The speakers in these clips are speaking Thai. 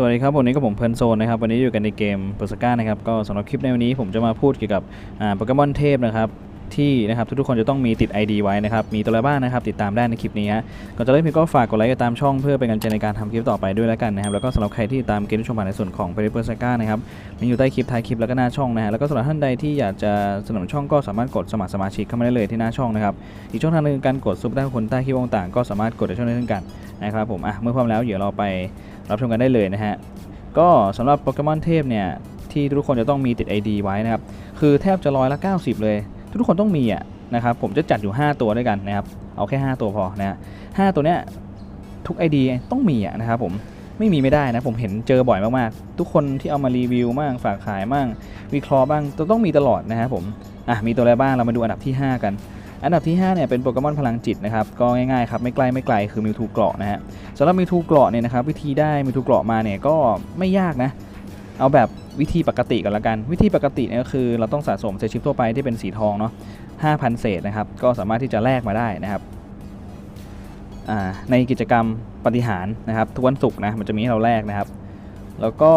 สวัสดีครับวันนี้ก็ผมเพลินโซนนะครับวันนี้อยู่กันในเกมเปอร์สก้านะครับก็สำหรับคลิปในวันนี้ผมจะมาพูดเกี่ยวกับโปเกมอนเทพนะครับ ที่นะครับทุกๆคนจะต้องมีติด ID ไว้นะครับ มีตัวอะไรบ้างนะครับ ติดตามได้ในคลิปนี้ฮะก่อนจะเริ่มคลิปก็ฝากกดไลค์กดตามช่องเพื่อเป็นกำลังใจในการทำคลิปต่อไปด้วยแล้วกันนะครับ แล้วก็สำหรับใครที่ตามเกมที่ชมผ่านในส่วนของเปอร์สก้านะครับลิงก์อยู่ใต้คลิปท้ายคลิปแล้วก็หน้าช่องนะฮะแล้วก็สำหรับท่านใดที่อยากจะสนับสนุนช่องก็สามารถกดสมัครสมาชิกเข้ามาได้เลยที่หน้าช่องนะครับอีกช่องทางหนึงการกดซุปได้คนใต้คลิปต่างๆก็สามารถกดในช่องนี้เช่นกันนะครับผมอะเมื่อพร้อมแล้วเดี๋ยวเราไปรับชมกันได้เลยนะฮะก็สำหรับโปเกมอนเทพเนี่ยที่ทุกคนจะต้องมีติด ID ไว้นะครับคือแทบจะร้อยละ 90 เลย ทุกคนต้องมีอะนะครับผมจะจัดอยู่ 5 ตัวด้วยกันนะครับเอาแค่ 5 ตัวพอนะฮะห้าตัวเนี้ยทุก ID ต้องมีอะนะครับผมไม่มีไม่ได้นะผมเห็นเจอบ่อยมากๆ ทุกคนที่เอามารีวิวบ้างฝากขายบ้างวิเคราะห์บ้างจะต้องมีตลอดนะครับผมอะมีตัวอะไรบ้างเรามาดูอันดับที่ 5 กัน อันดับที่ 5เนี่ยเป็นโปเกมอนพลังจิตนะครับก็ง่ายๆครับไม่ใกล้ไม่ไกลคือมิวทูเกราะนะฮะสำหรับมิวทูเกราะเนี่ยนะครับวิธีได้มิวทูเกราะมาเนี่ยก็ไม่ยากนะ เอาแบบวิธีปกติก่อนละกัน วิธีปกติเนี่ยก็คือเราต้องสะสมเซชิปทั่วไปที่เป็นสีทองเนาะ5,000 เศษนะครับ ก็สามารถที่จะแลกมาได้นะครับในกิจกรรมปฏิหารนะครับทุกวันศุกร์นะมันจะมีให้เราแลกนะครับ แล้วก็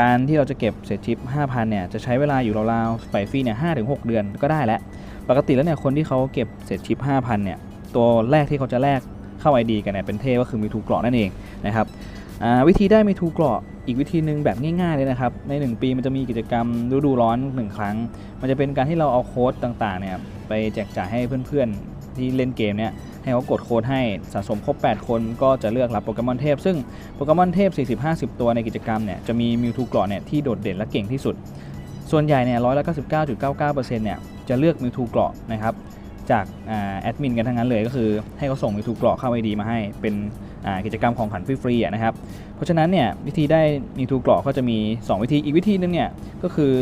การที่เราจะเก็บเศษชิป 5,000 เนี่ยจะใช้เวลาอยู่ราวๆไฟฟรีเนี่ย5-6เดือนก็ได้แล้ว ปกติแล้วเนี่ยคนที่เขาเก็บเศษชิป 5,000 เนี่ยตัวแรกที่เขาจะแลกเข้า ID กันเนี่ยเป็นเทพก็คือมีทูเกราะนั่นเองนะครับ วิธีได้มีทูเกราะอีกวิธีหนึ่งแบบง่ายๆเลยนะครับ ใน 1 ปีมันจะมีกิจกรรมฤดูร้อน 1 ครั้ง มันจะเป็นการที่เราเอาโค้ดต่างๆเนี่ยไปแจกจ่ายให้เพื่อนๆที่เล่นเกมเนี่ยให้เขากดโค้ดให้สะสมครบ 8 คนก็จะเลือกรับโปเกมอนเทพ ซึ่งโปเกมอนเทพ 40-50 ตัวในกิจกรรมเนี่ยจะมีมิวทูเกราะเนี่ยที่โดดเด่นและเก่งที่สุด ส่วนใหญ่เนี่ยร้อยละ99.99%เนี่ยจะเลือกมิวทูเกราะนะครับจากอแอดมินกันทั้งนั้นเลยก็คือให้เขาส่งมิวทูเกราะเข้าไอดีมาให้เป็น กิจกรรมของขวัญฟรีๆนะครับ เพราะฉะนั้นเนี่ยวิธีได้มิวทูกราะก็จะมี 2 วิธีอีกวิธีนึงเนี่ยก็คือ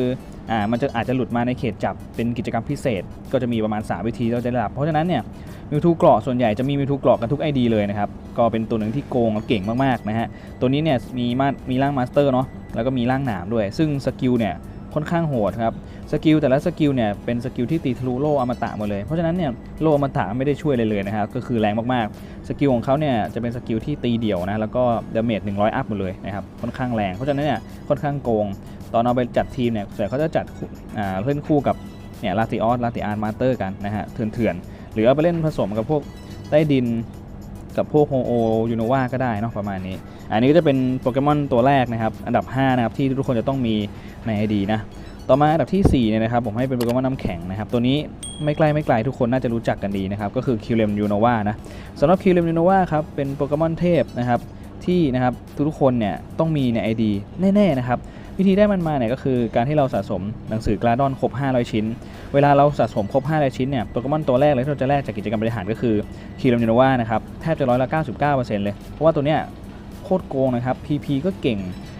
อ่ามันจะอาจจะหลุดมาในเขตจับเป็นกิจกรรมพิเศษ ก็จะมีประมาณ 3 วิธีเราจะได้รับ เพราะฉะนั้นเนี่ยมิวทูกราะส่วนใหญ่จะมีมิวทูกราะกันทุก ID เลยนะครับ ก็เป็นตัวหนึ่งที่โกงและเก่งมากๆนะฮะตัวนี้เนี่ยมีมามีร่างมาสเตอร์เนาะแล้วก็มีร่างหนามด้วย ซึ่งสกิลเนี่ย ค่อนข้างโหดครับสกิลแต่ละสกิลเนี่ยเป็นสกิลที่ตีทะลุโลอมตะหมดเลยเพราะฉะนั้นเนี่ยโลอมตะไม่ได้ช่วยเลยเลยนะครับก็คือแรงมากๆสกิลของเขาเนี่ยจะเป็นสกิลที่ตีเดี่ยวนะแล้วก็ดาเมจ100 อัพหมดเลยนะครับค่อนข้างแรงเพราะฉะนั้นเนี่ยค่อนข้างโกง ตอนเอาไปจัดทีมเนี่ยส่วนใหญ่เขาจะจัดเล่นคู่กับเนี่ยลาติออสลาติอาร์มาเตอร์กันนะฮะเถื่อนๆหรือเอาไปเล่นผสมกับพวกใต้ดินกับพวกโฮโอยูโนวาก็ได้เนาะประมาณนี้ อันนี้ก็จะเป็นโปเกมอนตัวแรกนะครับ อันดับ 5 นะครับ ที่ทุกคนจะต้องมีใน ID นะ ต่อมาอันดับที่4เนี่ยนะครับ ผมให้เป็นโปเกมอนน้ำแข็งนะครับ ตัวนี้ไม่ใกล้ไม่ไกลทุกคนน่าจะรู้จักกันดีนะครับ ก็คือคิวเลมยูโนวานะสำหรับคิวเลมยูโนวาครับ เป็นโปเกมอนเทพนะครับที่นะครับทุกๆคนเนี่ยต้องมีใน ID แน่ๆนะครับวิธีได้มันมาเนี่ยก็คือการที่เราสะสมหนังสือกราดอนครบ 500 ชิ้น เวลาเราสะสมครบ 500 ชิ้นเนี่ยโปเกมอนตัวแรกเลยที่เราจะแลกจากกิจกรรมบริหารก็คือคิวเลมยูโนวานะครับแทบจะร้อยละ 99%เลย เพราะว่าตัวเนี้ยโค ตรโกงนะครับ PP ก็เก่ง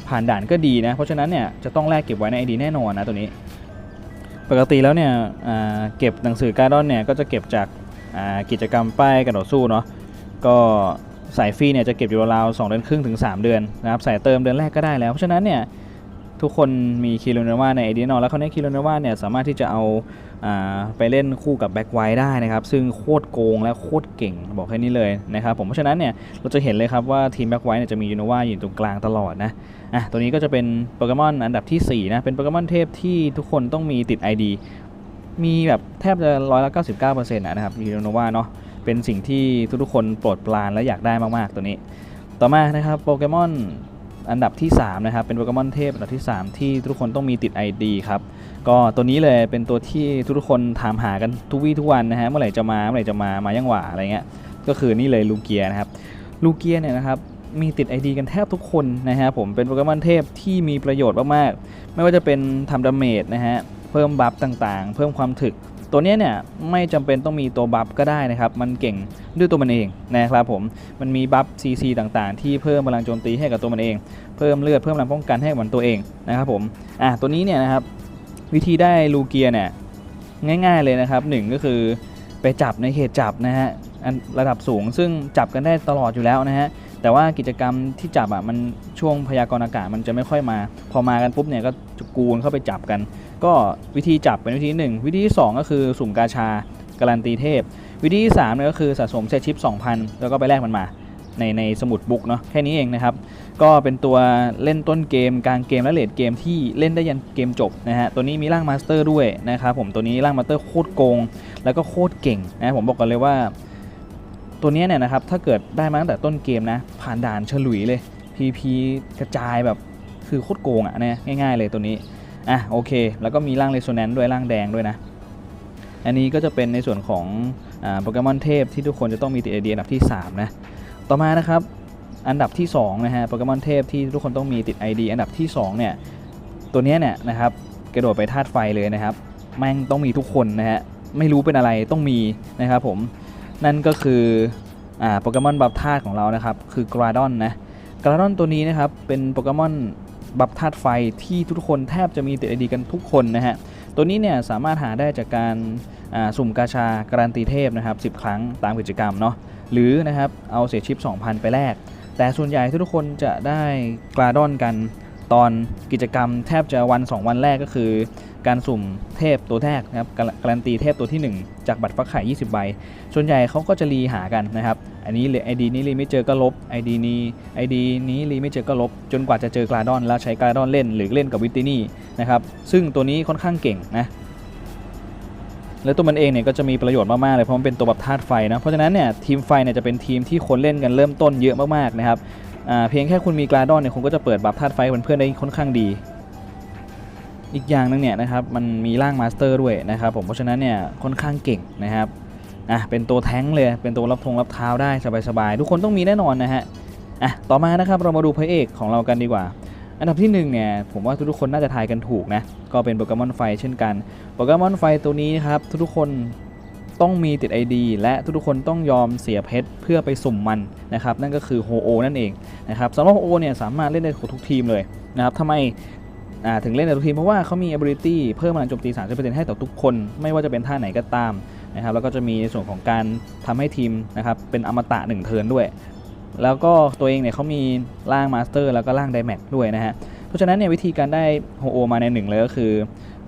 ผ่านด่านก็ดีนะ เพราะฉะนั้นเนี่ยจะต้องแลกเก็บไว้ใน ID แน่นอนนะตัวนี้ ปกติแล้วเนี่ยเก็บหนังสือการ์ดอนเนี่ยก็จะเก็บจากกิจกรรมป้ายกระโดดสู้เนาะก็สายฟรีเนี่ยจะเก็บอยู่ราวสองเดือนครึ่งถึง 3 เดือนนะครับสายเติมเดือนแรกก็ได้แล้ว เพราะฉะนั้นเนี่ย ทุกคนมีคิโลเนวาในไอเดียนอแล้วเขาในคิโลเนวาเนี่ยสามารถที่จะเอาอาไปเล่นคู่กับแบ็กไวได้นะครับ ซึ่งโคตรโกงและโคตรเก่งบอกแค่นี้เลยนะครับผมเพราะฉะนั้นเนี่ยเราจะเห็นเลยครับว่าทีมแบ็กไวเนี่ยจะมียูโนวาอยู่ตรงกลางตลอดนะอะตัวนี้ก็จะเป็นโปเกมอนอันดับทีสี่4 นะ เป็นโปเกมอนเทพที่ทุกคนต้องมีติด ID มีแบบแทบจะร้อยละ99%นะครับยูโนวาเนาะเป็นสิ่งที่ทุกๆคนโปรดปรานและอยากได้มากๆตัวนี้ ต่อมานะครับโปเกมอน อันดับที่ 3 นะครับ เป็นโปเกมอนเทพอันดับที่ 3 ที่ทุกคนต้องมีติด ID ครับ ก็ตัวนี้เลยเป็นตัวที่ทุกๆคนถามหากันทุกวี่ทุกวันนะฮะ เมื่อไหร่จะมา เมื่อไหร่จะมา มายังหว่าอะไรเงี้ย ก็คือนี่เลยลูเกียนะครับ ลูเกียเนี่ยนะครับ มีติด ID กันแทบทุกคนนะฮะ ผมเป็นโปเกมอนเทพที่มีประโยชน์มากๆ ไม่ว่าจะเป็นทำดาเมจนะฮะ เพิ่มบัฟต่างๆ เพิ่มความถึก ตัวนี้เนี่ยไม่จำเป็นต้องมีตัวบัฟก็ได้นะครับ มันเก่งด้วยตัวมันเองนะครับผม มันมีบัฟ CC ต่างๆ ที่เพิ่มพลังโจมตีให้กับตัวมันเอง เพิ่มเลือดเพิ่มพลังป้องกันให้กับมันตัวเองนะครับผม อะตัวนี้เนี่ยนะครับวิธีได้ลูเกียเนี่ยง่าย ๆเลยนะครับหนึ่งก็คือไปจับในเขตจับนะฮะอันระดับสูงซึ่งจับกันได้ตลอดอยู่แล้วนะฮะ แต่ว่ากิจกรรมที่จับอะมันช่วงพยากรณ์อากาศมันจะไม่ค่อยมา พอมากันปุ๊บเนี่ยก็จะกูนเข้าไปจับกัน ก็วิธีจับเป็นวิธีที่หนึ่งวิธีที่สองก็คือสุ่มกาชาการันตีเทพ วิธีที่สามเนี่ยก็คือสะสมเซตชิป 2,000 แล้วก็ไปแลกมันมาในในสมุดบุ๊กเนาะแค่นี้เองนะครับ ก็เป็นตัวเล่นต้นเกมกลางเกมและเลดเกมที่เล่นได้ยันเกมจบนะฮะตัวนี้มีร่างมาสเตอร์ด้วยนะครับผมตัวนี้ร่างมาสเตอร์โคตรโกง แล้วก็โคตรเก่งนะผมบอกกันเลยว่า ตัวนี้เนี่ยนะครับถ้าเกิดได้มาตั้งแต่ต้นเกมนะ ผ่านด่านฉลุยเลย PP กระจายแบบคือโคตรโกงอะเนะง่าย ๆ เลยตัวนี้อะโอเค แล้วก็มีร่างเรโซแนนซ์ด้วยร่างแดงด้วยนะ อันนี้ก็จะเป็นในส่วนของโปเกมอนเทพที่ทุกคนจะต้องมีติดไอเดียอันดับที่ 3 นะ ต่อมานะครับอันดับที่2นะฮะโปเกมอนเทพที่ทุกคนต้องมีติด ID อันดับที่2เนี่ยตัวนี้เนี่ยนะครับกระโดดไปธาตุไฟเลยนะครับ แม่งต้องมีทุกคนนะฮะไม่รู้เป็นอะไรต้องมีนะครับผม นั่นก็คืออ่าโปเกมอนบัฟธาตุของเรานะครับ คือกราดอนนะกราดอนตัวนี้นะครับ เป็นโปเกมอนบัฟธาตุไฟที่ทุกคนแทบจะมีติด ID กันทุกคนนะฮะ ตัวนี้เนี่ยสามารถหาได้จากการอ่าสุ่มกาชาการันตีเทพนะครับ 10 ครั้งตามกิจกรรมเนาะหรือนะครับเอาเสียชิป 2,000 ไปแลกแต่ส่วนใหญ่ทุกคนจะได้กราดอนกัน ตอนกิจกรรมแทบจะวัน 2 วันแรกก็คือ การสุ่มเทพตัวแรกนะครับการันตีเทพตัวทีหนึ่1 จากบัตรฟักไข่ 20 ใบ ส่วนใหญ่เขาก็จะรีหากันนะครับ อันนี้ไอดีนี้รีไม่เจอก็ลบ ID นี้ไอดีนี้รีไม่เจอก็ลบ จนกว่าจะเจอกราดอนแล้วใช้กราดอนเล่นหรือเล่นกับวิตตินี่นะครับซึ่งตัวนี้ค่อนข้างเก่งนะแล้วตัวมันเองเนี่ยก็จะมีประโยชน์มาก ๆ เลยเพราะมันเป็นตัวแบบธาตุไฟนะ เพราะฉะนั้นเนี่ยทีมไฟเนี่ยจะเป็นทีมที่คนเล่นกันเริ่มต้นเยอะมาก ๆ นะครับ เพียงแค่คุณมีกราดอนเนี่ยคุณก็จะเปิดบัฟธาตุไฟเพื่อนๆได้ค่อนข้างดี อีกอย่างหนึงเนี่ยนะครับมันมีร่างมาสเตอร์ด้วยนะครับผมเพราะฉะนั้นเนี่ยค่อนข้างเก่งนะครับอะเป็นตัวแท้งเลยเป็นตัวรับทงรับเท้าได้สบายๆทุกคนต้องมีแน่นอนนะฮะอะต่อมานะครับเรามาดูพระเอกของเรากันดีกว่า อันดับที่หนึ่งเนี่ยผมว่าทุกๆคนน่าจะทายกันถูกนะก็เป็นโปเกมอนไฟเช่นกันโปเกมอนไฟตัวนี้นะครับทุกๆคน ต้องมีติด ID และทุกๆคนต้องยอมเสียเพชรเพื่อไปสุ่มมันนะครับนั่นก็คือโฮโอนั่นเองนะครับสำหรับโฮโอเนี่ยสามารถเล่นได้กับทุกทีมเลยนะครับทำไมถึงเล่นในทุกทีมเพราะว่าเขามี ability เพิ่มพลังโจมตี 30%ให้ต่อทุกคน ไม่ว่าจะเป็นท่าไหนก็ตามนะครับแล้วก็จะมีในส่วนของการทำให้ทีมนะครับเป็นอมตะ1เทิร์นด้วย แล้วก็ตัวเองเนี่ยเขามีร่างมาสเตอร์แล้วก็ร่างไดแม็กด้วยนะฮะเพราะฉะนั้นเนี่ยวิธีการได้โฮโอมาในหนึ่งเลยก็คือ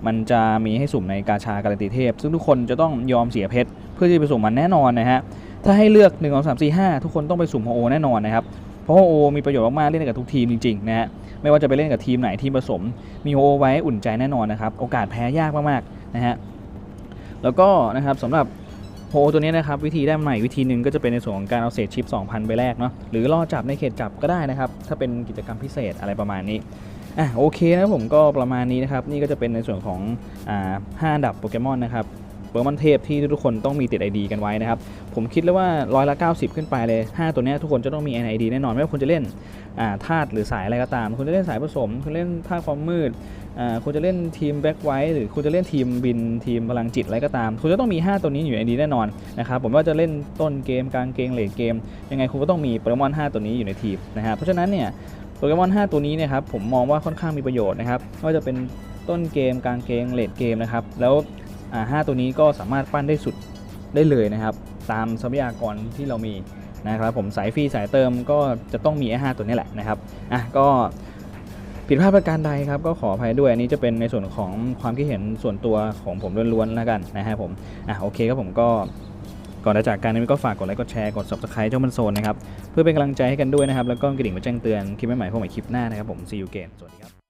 มันจะมีให้สุ่มในกาชาการันตีเทพ ซึ่งทุกคนจะต้องยอมเสียเพชรเพื่อที่จะไปสุ่มมันแน่นอนนะฮะถ้าให้เลือก1 2 3 4 5 ทุกคนต้องไปสุ่มโฮโอแน่นอนนะครับเพราะโฮโอมีประโยชน์มากๆเล่นกับทุกทีมจริงๆนะฮะไม่ว่าจะไปเล่นกับทีมไหนทีมผสม มีโฮโอไว้อุ่นใจแน่นอนนะครับโอกาสแพ้ยากมากๆนะฮะแล้วก็นะครับสำหรับโฮโอตัวนี้นะครับวิธีได้ใหม่วิธีหนึ่งก็จะเป็นในส่วนของการเอาเศษชิป 2,000 ไปแลกเนาะหรือล่อจับในเขตจับก็ได้นะครับถ้าเป็นกิจกรรมพิเศษอะไรประมาณนี้ อะโอเคนะผมก็ประมาณนี้นะครับ นี่ก็จะเป็นในส่วนของอ่าห้าอันดับโปเกมอนนะครับโปเกมอนเทพที่ทุกคนต้องมีติด ID กันไว้นะครับ ผมคิดเลยว่าร้อยละ 90 ขึ้นไปเลย 5 ตัวนี้ทุกคนจะต้องมี ID แน่นอนไม่ว่าคุณจะเล่นอ่าธาตุหรือสายอะไรก็ตาม คุณจะเล่นสายผสม คุณเล่นธาตุความมืดอ่าคุณจะเล่นทีมแบ็กไวท์หรือคุณจะเล่นทีมบินทีมพลังจิตอะไรก็ตาม คุณจะต้องมี 5 ตัวนี้อยู่ในดีแน่นอนนะครับผมว่าจะเล่นต้นเกมกลางเกมเลดเกม ยังไงคุณก็ต้องมีโปเกมอน 5 ตัวนี้อยู่ในทีมนะครับเพราะฉะนั้นเนี่ย เกมอน 5 ตัวนี้นะครับผมมองว่าค่อนข้างมีประโยชน์นะครับไม่ว่าจะเป็นต้นเกมกลางเกมเลดเกมนะครับแล้วอ่าห้าตัวนี้ก็สามารถปั้นได้สุดได้เลยนะครับ ตามทรัพยากรที่เรามีนะครับผมสายฟรีสายเติมก็จะต้องมีไอ้ห้าตัวนี้แหละนะครับอะก็ผิดพลาดประการใดครับก็ขออภัยด้วยอันนี้จะเป็นในส่วนของความคิดเห็นส่วนตัวของผมล้วนๆแล้วกันนะฮะผมอะโอเคครับผมก็ ก่อนจะจากกันนี้ก็ฝากกดไลค์กดแชร์กด subscribe เจ้ามันโซนนะครับเพื่อเป็นกำลังใจให้กันด้วยนะครับแล้วก็กระดิ่งมาแจ้งเตือนคลิปใหม่ๆพวกใหม่คลิปหน้านะครับผมซีอูเกนสวัสดีครับ